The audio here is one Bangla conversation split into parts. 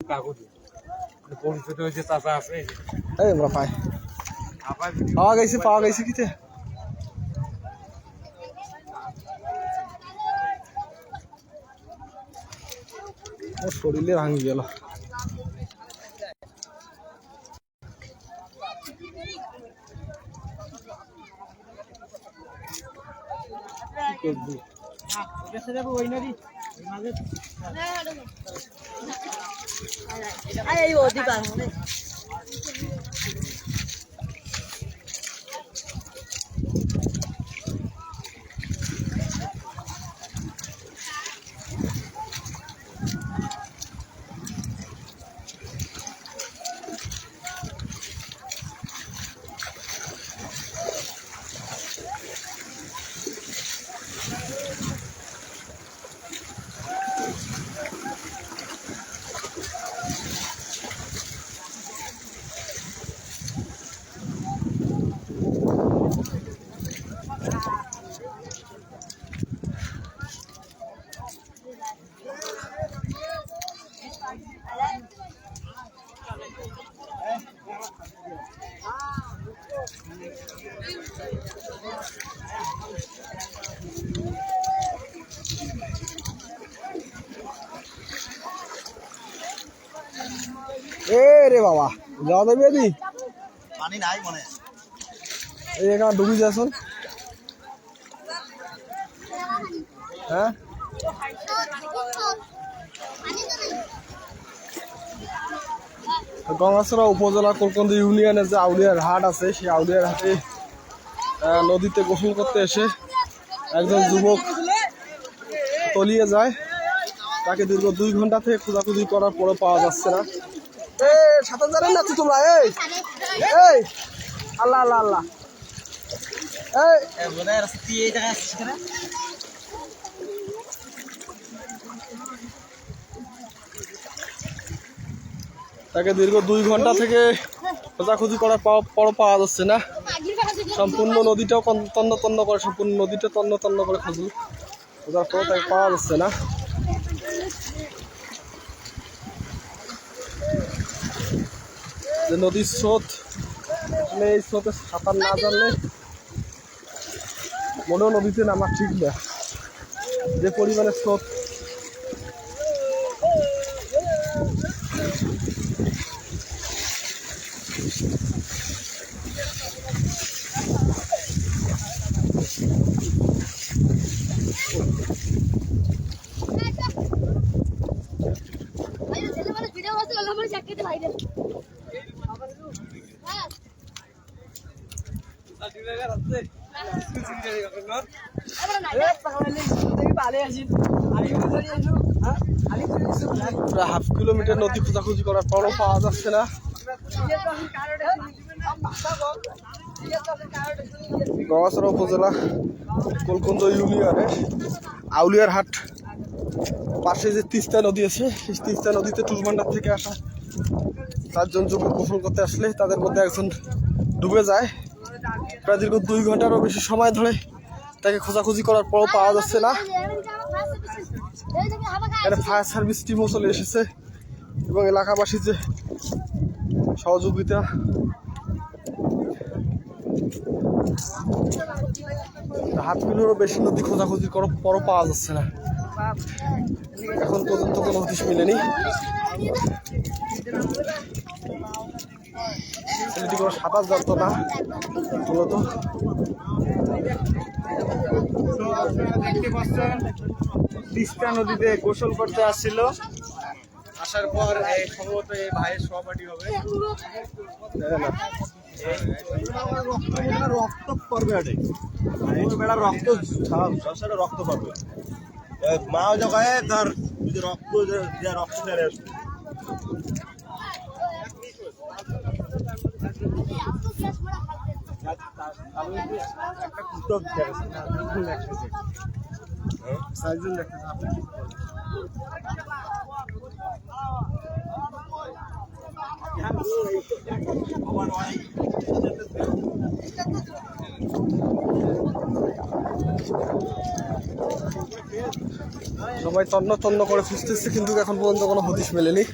কাগজ। পরিচিত হয়েছে চাচা আছে। এই আমরা পাই। পাওয়া গেছে পাওয়া গেছে কিতে? শরীরে ভাঙি গেল। কি করবি? আরে এই ওদি পারব না এ রে বাবা যাওয়া যাবে এদি পানি নাই মনে এই এখানে ডুবি যাচ্ছন হ্যাঁ? গঙ্গাছড়া উপজেলা কোলকন্দ ইউনিয়নের যে আউলিয়ার হাট আছে সেই আউলিয়ার হাটে নদীতে গোসল করতে এসে একজন যুবক তলিয়ে যায়। তাকে দীর্ঘ দুই ঘণ্টা থেকে খোঁজাখুঁজি করার পরে পাওয়া যাচ্ছে না। এ সাঁতার জানেন না তো তোমরা? এই এই, আল্লাহ আল্লাহ আল্লাহ। এই। তাকে দীর্ঘ দুই ঘণ্টা থেকে খোঁজাখুঁজি করার পরও পাওয়া যাচ্ছে না। সম্পূর্ণ নদীটাও তন্ন তন্ন করে, সম্পূর্ণ নদীটা তন্ন তন্ন করে খুঁজু খোঁজার পরও তাকে পাওয়া যাচ্ছে না। যে নদীর স্রোত। মানে এই স্রোতে সাঁতার না জানলে মনেও নদীতে নামা ঠিক না। যে পরিমাণে স্রোত ভিডিও করতে গেলাম আমার জ্যাকেট বাইরে হ্যাঁ এবার না প্রায় হাফ কিলোমিটার নদী খোঁজাখুঁজি করার পরও পাওয়া যাচ্ছে না। গঙ্গাছড়া উপজেলা কোলকন্দ ইউনিয়নের আউলিয়ার হাট পাশে যে তিস্তা নদী আছে, সেই তিস্তা নদীতে টুলমান্ডার থেকে আসা চারজন যুবক গোসল করতে আসলে তাদের মধ্যে একজন ডুবে যায়। প্রায় দীর্ঘ দুই ঘন্টারও বেশি সময় ধরে তাকে খোঁজাখুঁজি করার পরও পাওয়া যাচ্ছে না। এখানে ফায়ার সার্ভিস টিমও চলে এসেছে। এবং এলাকাবাসীর যে সহযোগিতা। হাত কিলোরও বেশি নদী খোঁজাখুঁজি করার পরও পাওয়া যাচ্ছে না। এখন পর্যন্ত কোনো হদিশ মিলেনি। ছেলেটি কোনো সাঁতার জানতো না, মূলত। দেখতে পাচ্ছেন, তিস্তা নদীতে গোসল করতে আসছিল। আসার পর এই সম্ভবত এই ভাইয়ের সহপাঠী হবে। রক্ত পড়বে বেড়া রক্ত রক্ত পড়বে। মা জায়গায় তার যদি রক্ত রক্ত বেড়ে আসবে। আপনি সবাই তন্ন তন্ন করে খুঁজতেছে, কিন্তু এখন পর্যন্ত কোনো হদিশ মেলেনি।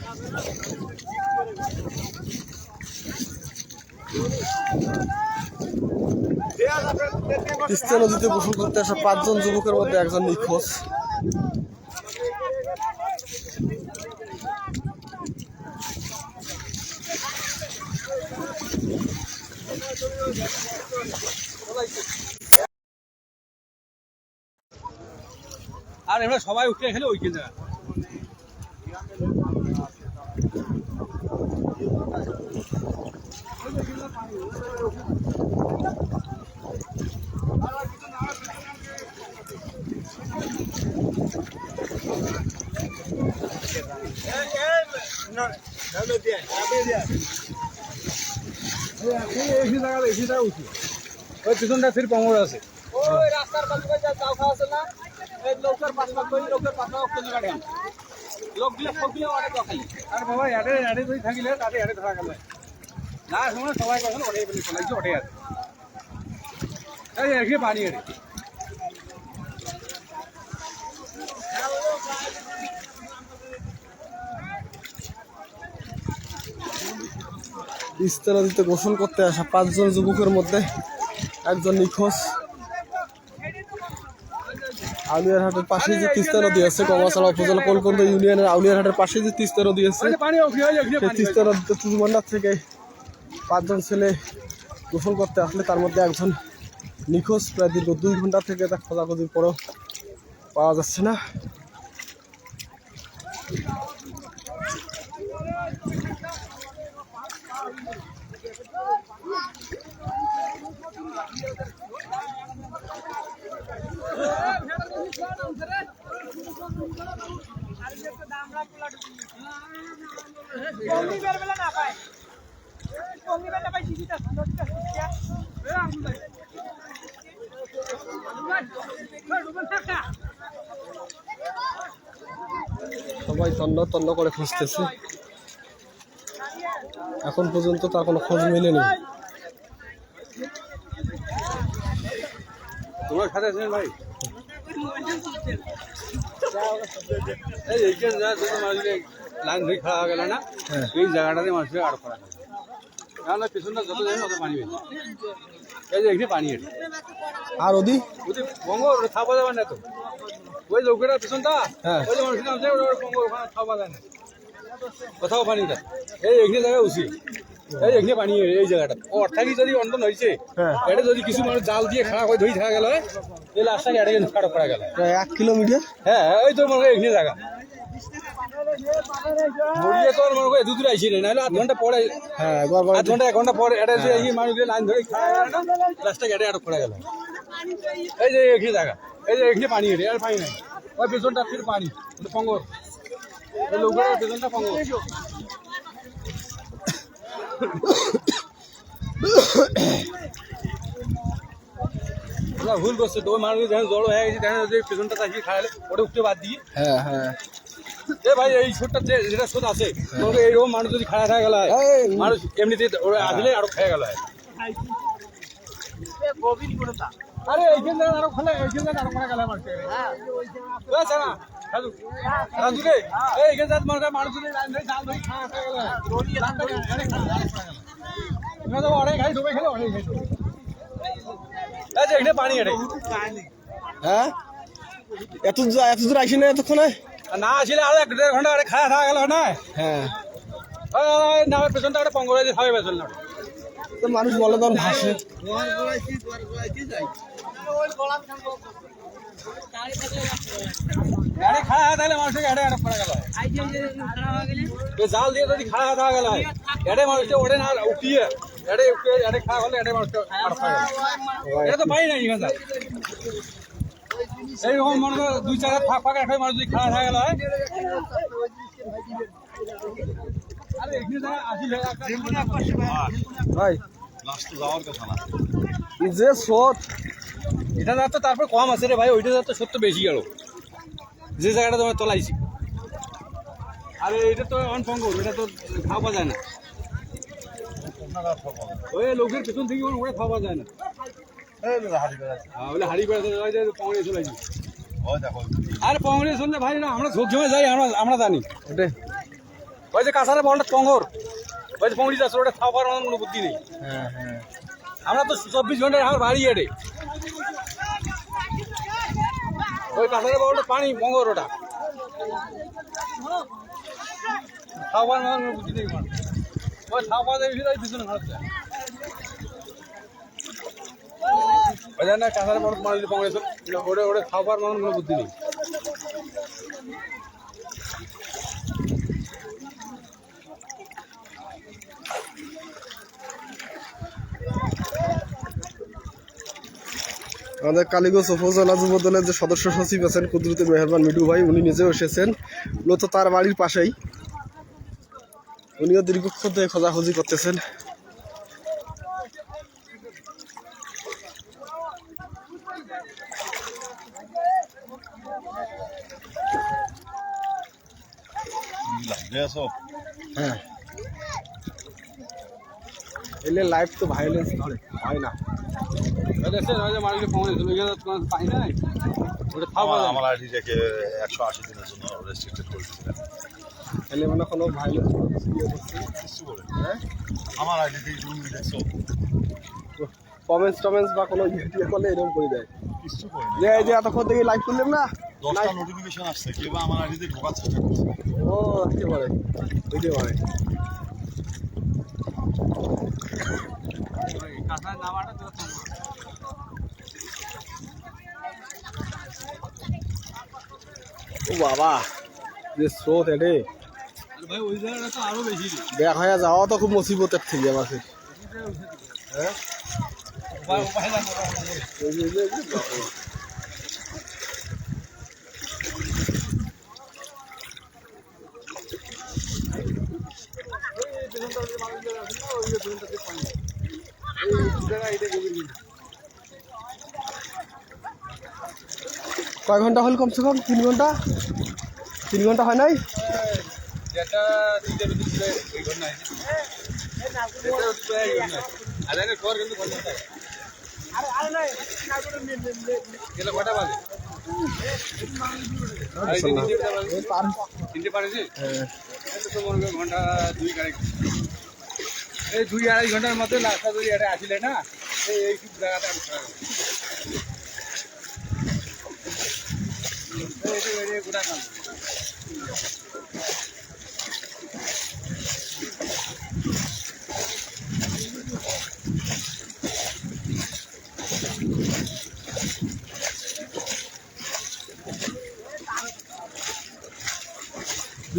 তিস্তা নদীতে গোসল করতে আসা পাঁচজন যুবকের মধ্যে একজন নিখোঁজ। এবার সবাই উঠে এখানে ওই কেন্দ্রে এসি জায়গা এসি জায়গা উঠি। ওই পিছনটা ফির পামর আছে ওই রাস্তার পাশে যা চাও খাওয়া আছে না এই লোকের পাশে কই লোকের পাশে কোন জায়গা লোকগুলো সবগুলো অনেক খালি এড়ে ধরা গেল। সবাই নদীতে গোসল করতে আসা পাঁচজন যুবকের মধ্যে একজন নিখোঁজ। আউলিয়ার হাটের পাশে যে তিস্তা নদী আছে কমাশালা উপজেলা কলকন্দ ইউনিয়নের আউলিয়ার হাটের পাশে যে তিস্তা নদী আছে সেই তিস্তা নদীতে চুরমান্ডার থেকে পাঁচজন ছেলে গোসল করতে আসলে তার মধ্যে একজন নিখোঁজ প্রায় দীর্ঘ দুই ঘণ্টা থেকে তা খোঁজাখুঁজির পরও পাওয়া যাচ্ছে না। সবাই তন্ন তন্ন করে খুঁজতেছে। এখন পর্যন্ত তার কোনো খোঁজ মেলেনি। তোমার সাথে ভাই? এইখানে যা দুটো মানুষের লাইন ধরে খাওয়া গেল না হ্যাঁ। এই জায়গাটাতে মানুষের আড় করা গেল তাহলে পিছনটা যত যাবে তত পানি বেশি এই যে এখানে পানি এসে আর ওদি যদি বঙ্গ খাওয়া যাবে না তো ওই লোকেরা পিছনটা হ্যাঁ। ওই যে মানুষের নামছে ওটা বঙ্গ ওখানে খাওয়া যায় না কোথাও পানি এই এখানে জায়গা উচিত এই এখানে পানি এই জায়গাটা ও অর্থাৎ যদি অন্তন হয়েছে হ্যাঁ। এটা যদি কিছু মানুষ জাল দিয়ে খাওয়া করে ধরে থাকা গেল এটা প্রায় এক কিলোমিটার? হ্যাঁ ওই তোর মনে এখানে জায়গা। মরিয়ে তোর মনে করে দু দূরে আইসি নাহলে আধ ঘণ্টা পরে হ্যাঁ আধ ঘণ্টা এক ঘণ্টা পরে এটা এই মানুষের লাইন ধরে গেল এটা আটক করা গেল। এই যে এখানে জায়গা এই যে এখানে পানি রে আর পানি নাই। ওই পেছনটা ফির পানি এটা এই লোকের পেছনটা পঙ্গর ওরা ভুল করছে তো ওই মানুষ যখন জড়ো হয়ে গেছে তখন যে পেছনটা তাকিয়ে খাওয়ালে ওটা উঠতে বাদ দিয়ে। হ্যাঁ হ্যাঁ। এ ভাই এই ছোটটা যে যেটা শোধ আছে তোমাকে এইরকম মানুষ যদি খাড়া খাওয়া গেল হয়, মানুষ এমনিতে ওরা আসলে আরও খেয়ে গেল হয়। আরে এইখান আরও খালে এইখান আরও খাওয়া গেল হয় ছাড়া, রাজু, রাজু রে, এইখান মানুষ জাল ধরে খাওয়া গেল অনেক খাই ডুবে খেলে অনেক খাই। ডুবে। এই যে এখানে পানি এটা। হ্যাঁ? এত দূর- এত দূর আসি না এতক্ষণে? না আসলে আরও এক দেড় ঘণ্টা আরে খাওয়া খাওয়া গেল না। ওই, ওই, ওই, নামের পেছনটা একটা পঙ্গল হয়েছে খাওয়াই পেছন না তো মানুষ বলে তখন ভাসে। গাড়ি খাড়া তাহলে মানুষকে গাড়ি আটক করা গেল। জাল দিয়ে যদি খাড়া হওয়া গেল এটাই মানুষকে ওঠে না উঠিয়ে। খাওয়া হলে এটাই মানুষকে আটক করা গেল এটা পাই না এখানে স্যার এইরকম মনে করো দুই চার ফাঁক ফাঁক রাখে মানুষ যদি খাড়া হয়ে হয়? ভাই কথা না এই যে স্রোত। এটা যার তো তারপর কম আছে রে ভাই ওইটা যার তো সত্য বেশি গেল। যে জায়গাটা তোমার তোলাইছি। আরে এটা তো অন পঙ্গ এটা তো খাওয়া যায় না। ওই লোকের পেছন থেকে ওরা খাওয়া যায় না। হ্যাঁ, ওগুলো হাড়ি বেড়াতে ও আর পঙ্গড়ে শুনলে ভাই না আমরা যাই আমরা আমরা জানি। ওটাই। ওই যে কাছারে বলটা পঙ্গর ওই যে পঙ্গড়ি যাচ্ছে ওটা খাওয়ার আমার কোনো বুদ্ধি নেই। হ্যাঁ হ্যাঁ। আমরা তো চব্বিশ ঘন্টায় আমার বাড়ি এটে ওই কাছারে বলটা পানি পঙ্গর ওটা। খাওয়ার আমার কোনো বুদ্ধি নেই আমাদের কালীগঞ্জ উপজেলা যুব দলের যে সদস্য সচিব আছেন কুদরতি মেহরবান মিঠু ভাই, উনি নিজেও এসেছেন। মূলত তার বাড়ির পাশেই। উনিও দীর্ঘক্ষণ ধরে খোঁজাখুঁজি করতেছেন। হ্যাঁ। একশো আশি দিনের জন্য রেস্ট্রিক্টেড করে এলে মানে কোনো হ্যাঁ আমার কমেন্টস টমেন্টস বা কোনো ইয়ে করলে এরকম করে দেয়। কিছু করে যে এতক্ষণ থেকে লাইভ করলেন না? দশটা নোটিফিকেশন আসছে কেউ আমার আইডিতে ঢোকার চেষ্টা করছে। ও হতে পারে হইতে পারে ওই নামাটা তো ও বাবা যে স্রোত এটে দেখ হয়ে যাওয়া তো খুব মুসিবতের থেকে আমাকে। কয় ঘণ্টা হল কমসে কম? তিন ঘণ্টা? তিন ঘণ্টা হয় নাই? যেটা দিতে দিতে ওই ঘর নাই। যেটা দিতে এই ঘর নাই। আর এর ঘর কিন্তু ঘর নাই গেলে কটা বাজে? আর এই যে তিনটে বাজে। তিনটে পারেছে তো মনে করো দুই আড়াই। ঘণ্টার মধ্যে রাস্তা যদি এটা আসিলে না? এই জায়গাটা আমি গোটা।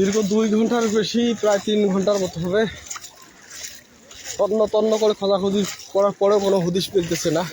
দীর্ঘ দুই ঘণ্টার বেশি, প্রায় তিন ঘণ্টার মতো হবে। তন্ন তন্ন করে খোঁজাখুঁজি করার পরেও কোনো হুদিস মিলতেছে না।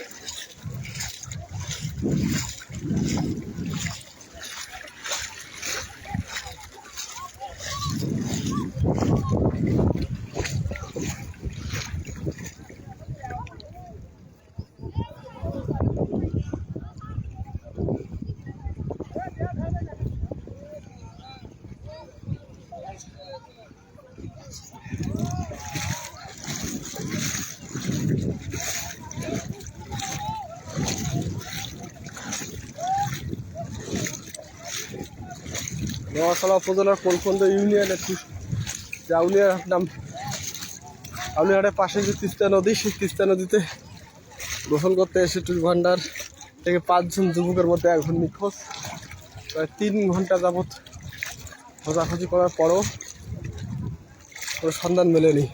নোয়াশালা উপজেলার কোলকন্দ ইউনিয়নে যে আউলিয়ার নাম। আউলিয়াটের পাশে যে তিস্তা নদী, সেই তিস্তা নদীতে গোসল করতে এসে টুল ভান্ডার থেকে পাঁচজন যুবকের মধ্যে এখন নিখোঁজ। প্রায় তিন ঘণ্টা যাবৎ খোঁজাখুঁজি করার পরও কোনো সন্ধান মেলেনি।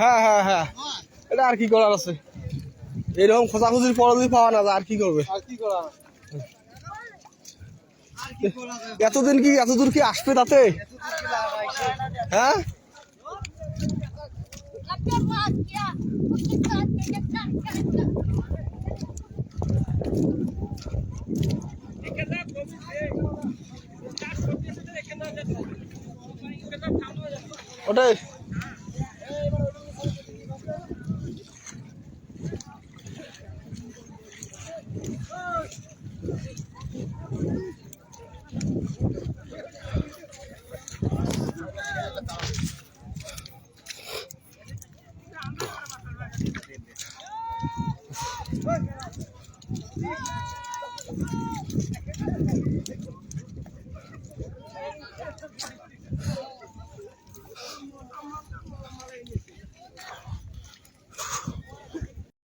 হ্যাঁ হ্যাঁ হ্যাঁ। এটা আর কি করার আছে? এরকম খোঁজাখুঁজির পরে যদি পাওয়া না যায় আর কি করবে? আর কি করা এতদিন কি এতদূর কি আসবে তাতে? হ্যাঁ? Laptop ওটাই